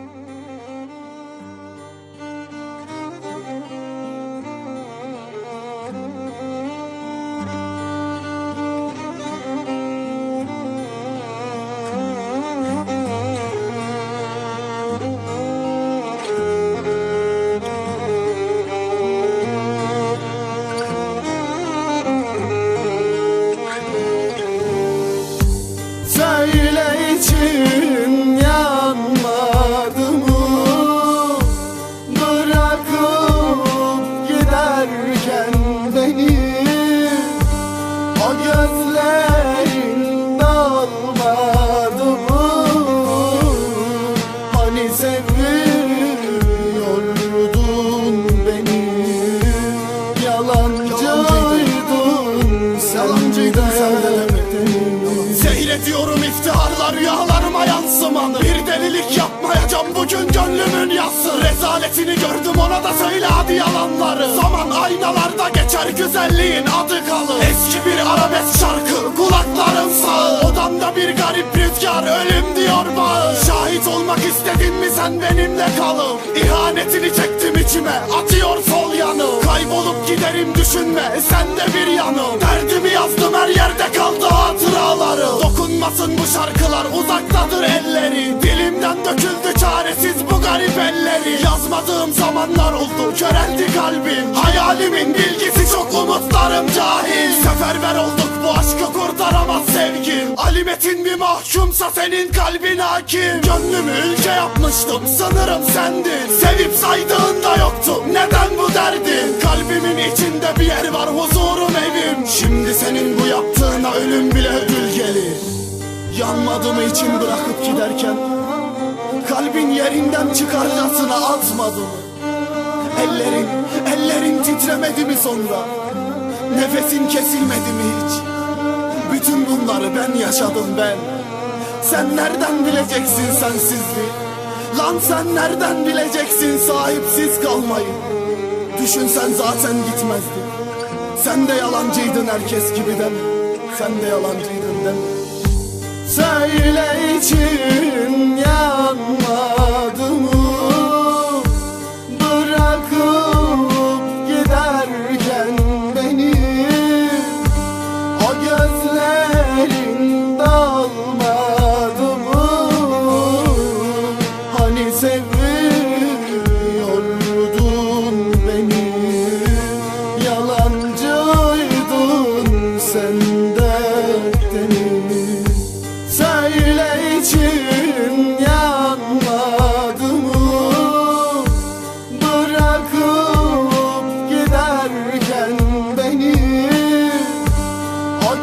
oh you beni. O gözlerin dalmadı mı Hani seviyordun beni? Yalancıydın sen de. Seyrediyorum iftiharlar rüyalarıma yansımanı. Bir delilik yapmayacağım bugün gönlümün yası Rezaletini gördüm ona da söyle hadi yalanları. Zaman aynalarda geçer güzelliğin adı kalır Eski bir arabesk şarkı kulaklarım sağ Odamda bir garip rüzgar ölüm diyor bağır Şahit olmak istedin mi sen benimle kalıp İhanetini çektim içime atıyor sol yanı. Kaybolup giderim düşünme sen de bir yanım Derdimi yazdım her yerde kaldı hatıraları. Dokunmasın bu şarkılar uzaktadır elleri. Dilimden zamanlar oldu köreldi kalbim. Hayalimin bilgisi çok umutlarım cahil. Seferber olduk bu aşkı kurtaramaz sevgim. Ali Metin bir mahkumsa senin kalbin hakim. Gönlümü ülke yapmıştım sanırım sendin. Sevip saydığında yoktum neden bu derdin? Kalbimin içinde bir yer var huzurum evim. Şimdi senin bu yaptığına ölüm bile ödül gelir. Yanmadığımı için bırakıp giderken Kalbin yerinden çıkarcasına atmadı mı? Ellerin, ellerin titremedi mi sonra? Nefesin kesilmedi mi hiç? Bütün bunları ben yaşadım ben Sen nereden bileceksin sensizliği? Lan sen nereden bileceksin sahipsiz kalmayı? Düşünsen zaten gitmezdin Sen de yalancıydın herkes gibi mi? Sen de yalancıydın mi? Söyle için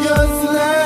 gözler